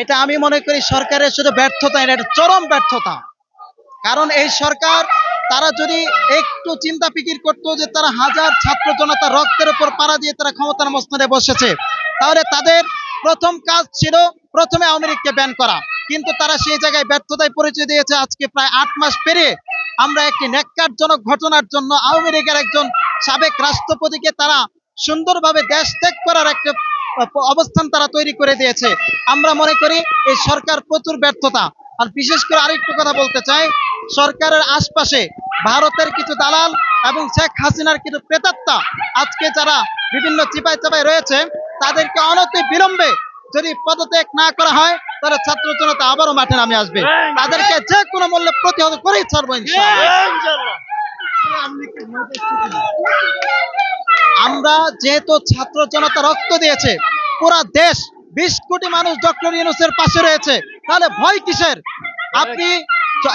এটা আমি মনে করি সরকারের শুধু ব্যর্থতা, এটা চরম ব্যর্থতা। কারণ এই সরকার, তারা যদি একটু চিন্তা ফিকির করতো যে তারা হাজার ছাত্র জনতা রক্তের উপর পাড়া দিয়ে তারা ক্ষমতার মস্তানে বসেছে, তাহলে তাদের প্রথম কাজ ছিল প্রথমে আওয়ামী লীগকে ব্যান করা। কিন্তু তারা সেই জায়গায় ব্যর্থতায় পরিচয় দিয়েছে আজকে প্রায় আট মাস পেরিয়ে। আমরা একটি ন্যাক্কারজনক ঘটনার জন্য আওয়ামী লীগের একজন সাবেক রাষ্ট্রপতিকে তারা সুন্দরভাবে দেশ ত্যাগ করার একটা অবস্থান তারা তৈরি করে দিয়েছে। আমরা মনে করি এই সরকার প্রচুর ব্যর্থতা। আর বিশেষ করে আরেকটু কথা বলতে চাই, সরকারের আশপাশে ভারতের কিছু দালাল এবং শেখ হাসিনার কিছু প্রেতাত্মা আজকে যারা বিভিন্ন চিপায় চাপায় রয়েছে, তাদেরকে অনতি বিলম্বে যদি পদত্যাগ না করা হয়, তাহলে ছাত্র জনতা আবারও মাঠে নামে আসবে। তাদেরকে যে কোনো মূল্যে প্রতিহত করেই ছাড়বো আমরা যেহেতু ছাত্র জনতা রক্ত দিয়েছে পুরা দেশ বিশ কোটি মানুষ ডক্টর ইউনুসের পাশে রয়েছে। তাহলে ভয় কিসের? আপনি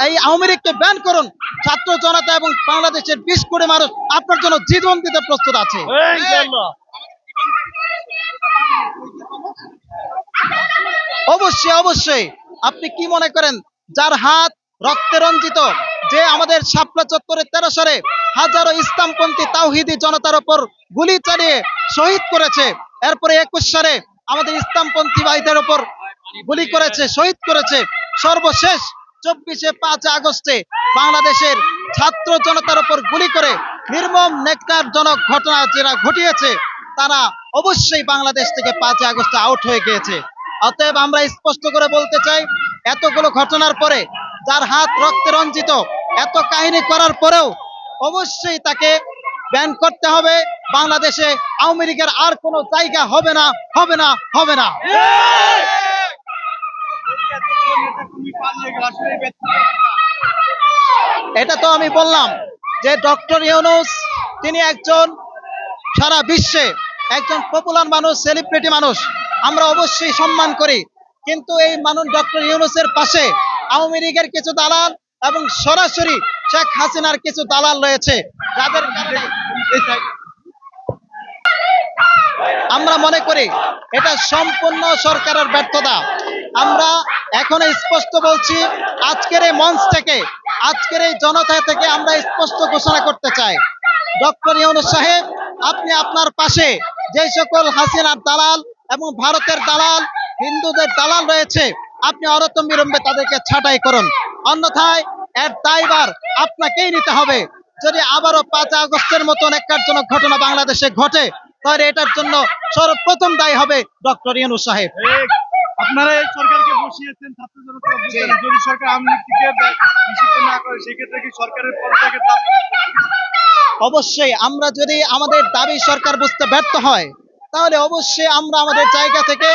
এই আওয়ামী লীগকে ব্যান করুন ছাত্র জনতা এবং বাংলাদেশের বিশ কোটি মানুষ আপনার জন্য জীবন দিতে প্রস্তুত আছে। অবশ্যই অবশ্যই। আপনি কি মনে করেন যার হাত রক্তে রঞ্জিত যে আমাদের শাপলা চত্বরের তেরো সরে হাজারো ইসলামপন্থী তাওহিদি জনতার ওপর গুলি চালিয়ে শহীদ করেছে। এরপরে একুশ সালে আমাদের ইসলামপন্থী ভাইদের ওপর গুলি করেছে, শহীদ করেছে। সর্বশেষ চব্বিশে পাঁচ আগস্টে বাংলাদেশের ছাত্র জনতার উপর গুলি করে নির্মম নেকটারজনক ঘটনা যারা ঘটিয়েছে, তারা অবশ্যই বাংলাদেশ থেকে পাঁচ আগস্টে আউট হয়ে গিয়েছে। অতএব আমরা স্পষ্ট করে বলতে চাই এতগুলো ঘটনার পরে যার হাত রক্তে রঞ্জিত, এত কাহিনী করার পরেও অবশ্যই তাকে ব্যান করতে হবে। বাংলাদেশে আওয়ামী লীগের আর কোনো জায়গা হবে না হবে না হবে না। এটা তো আমি বললাম যে ডক্টর ইউনুস, তিনি একজন সারা বিশ্বে একজন পপুলার মানুষ সেলিব্রিটি মানুষ। আমরা অবশ্যই সম্মান করি। কিন্তু এই মানুষ ডক্টর ইউনুসের পাশে আওয়ামী লীগের কিছু দালাল এবং সরাসরি শেখ হাসিনার কিছু দালাল রয়েছে, যাদের আমরা মনে করি এটা সম্পূর্ণ সরকারের ব্যর্থতা। আমরা এখন স্পষ্ট বলছি, আজকের এই মঞ্চ থেকে, আজকের এই জনতা থেকে আমরা স্পষ্ট ঘোষণা করতে চাই। ডক্টর ইউনুস সাহেব, আপনি আপনার পাশে যে সকল হাসিনার দালাল এবং ভারতের দালাল হিন্দুদের দালাল রয়েছে। আপনি অরতম বিলম্বে তাদেরকে ছাঁটাই করুন। অন্যথায় এর দায়ভার আপনাকেই নিতে হবে। যদি আবারও পাঁচ আগস্টের মতন একজনক ঘটনা বাংলাদেশে ঘটে তাহলে এটার জন্য সর্বপ্রথম দায়ী হবে ডক্টর ইউনুস সাহেব। আপনারা এই সরকারকে বসিয়েছেন ছাত্র জনতা যদি সরকার আওয়ামী লীগকে নিষিদ্ধ না করে সেক্ষেত্রে কি সরকারের পদত্যাগের দাবি অবশ্যই আমরা যদি আমাদের দাবি সরকার বুঝতে ব্যর্থ হয় তাহলে অবশ্যই আমরা আমাদের জায়গা থেকে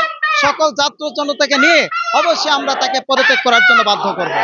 সকল ছাত্র জনতাকে নিয়ে অবশ্যই আমরা তাকে পদত্যাগ করার জন্য বাধ্য করব।